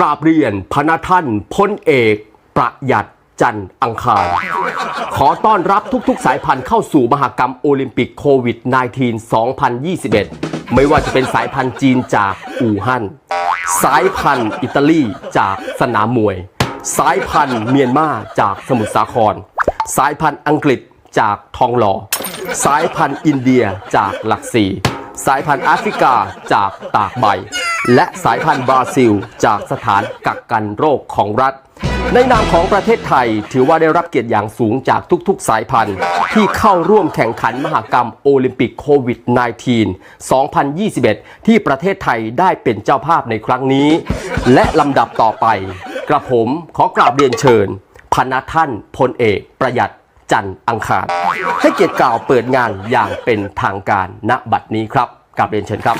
ราบเรียนพระท่านพลเอกประหยัดจันทร์อังคาร ขอต้อนรับทุกๆ สายพันธุ์เข้าสู่มหกรรมโอลิมปิกโควิด -19 2021 ไม่ว่าจะเป็นสายพันธุ์จีนจากอู่ฮั่น สายพันธุ์อิตาลีจากสนามมวย สายพันธุ์เมียนมาจากสมุทรสาคร สายพันธุ์อังกฤษจากทองหล่อ สายพันธุ์อินเดียจากหลักสี่ สายพันธุ์แอฟริกาจากตากใบ และสายพันธุ์บราซิล จากสถานกักกันโรคของรัฐ ในนามของประเทศไทยถือว่าได้รับเกียรติอย่างสูงจากทุกๆ สายพันธุ์ ที่เข้าร่วมแข่งขันมหกรรมโอลิมปิกโควิด -19 2021 ที่ประเทศไทยได้เป็นเจ้าภาพในครั้งนี้ และลำดับต่อไป กระผมขอกราบเรียนเชิญพนักท่านพลเอกประหยัดจันทร์อังคาร ให้เกียรติกล่าวเปิดงานอย่างเป็นทางการณบัดนี้ครับกราบเรียนเชิญครับ